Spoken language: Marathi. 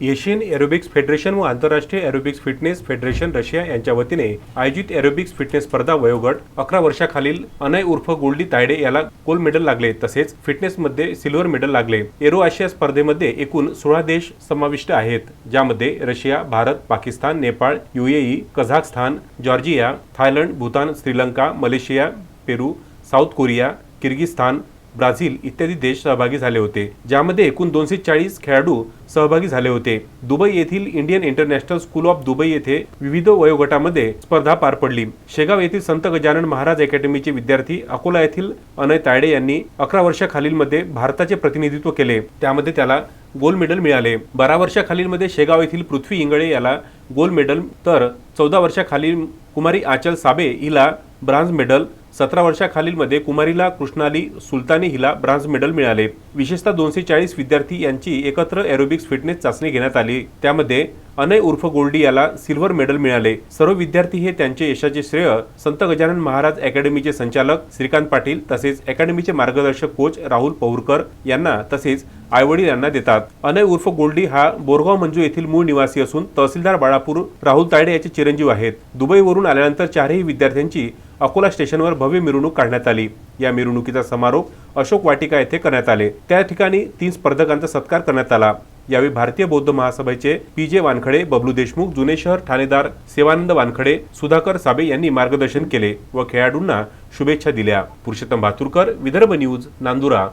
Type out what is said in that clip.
एशियन एरोबिक्स फेडरेशन व आंतरराष्ट्रीय एरोबिक्स फिटनेस फेडरेशन रशिया यांच्या वतीने आयोजित एरोबिक्स फिटनेस स्पर्धा वयोगट अकरा वर्षाखालील अनय उर्फ गोल्डी तायडे याला गोल्ड मेडल लागले तसेच फिटनेसमध्ये सिल्वर मेडल लागले. एरो आशिया स्पर्धेमध्ये एकूण सोळा देश समाविष्ट आहेत ज्यामध्ये Russia Bharat Pakistan Nepal UAE Kazakhstan Georgia Thailand Bhutan Sri Lanka Malaysia Peru South Korea Kyrgyzstan Brazil इत्यादी देश सहभागी झाले होते ज्यामध्ये एकूण दोनशे चाळीस खेळाडू सहभागी झाले होते. दुबई येथील Indian international school of Dubai येथे विविध वयोगटामध्ये स्पर्धा पार पडली. शेगाव येथील संत गजानन महाराज अकॅडमीचे विद्यार्थी अकोला येथील अनय तायडे यांनी अकरा वर्षाखालील मध्ये भारताचे प्रतिनिधित्व केले. त्यामध्ये त्याला गोल्ड मेडल मिळाले. बारा वर्षाखालील मध्ये शेगाव येथील पृथ्वी इंगळे याला गोल्ड मेडल तर चौदा वर्षाखालील कुमारी आचल साबे हिला ब्रांझ मेडल सतरा वर्षाखालीलमध्ये कुमारीला कृष्णाली सुलतानी हिला ब्रान्झ मेडल मिळाले. विशेषतः दोनशे चाळीस विद्यार्थी यांची एकत्र एरोबिक्स फिटनेस चाचणी घेण्यात आली. त्यामध्ये अनय उर्फ गोल्डी याला सिल्वर मेडल मिळाले. सर्व विद्यार्थी हे त्यांचे यशाचे श्रेय संत गजानन महाराज अकॅडमीचे संचालक श्रीकांत पाटील तसेच अकॅडमीचे मार्गदर्शक कोच राहुल पौरकर यांना तसेच आईवडील यांना देतात. अनय उर्फ गोल्डी हा बोरगाव मंजू येथील मूळ निवासी असून तहसीलदार बाळापूर राहुल तायडे याचे चिरंजीव आहेत. दुबईवरून आल्यानंतर चारही विद्यार्थ्यांची अकोला स्टेशनवर भव्य मिरवणूक काढण्यात आली. या मिरवणुकीचा समारोप अशोक वाटिका येथे करण्यात आले. त्या ठिकाणी तीन स्पर्धकांचा सत्कार करण्यात आला. यावेळी भारतीय बौद्ध महासभेचे पी जे वानखडे बबलू देशमुख जुने शहर ठाणेदार सेवानंद वानखडे सुधाकर साबे यांनी मार्गदर्शन केले व खेळाडूंना शुभेच्छा दिल्या. पुरुषोत्तम भातुरकर विदर्भ न्यूज नांदुरा.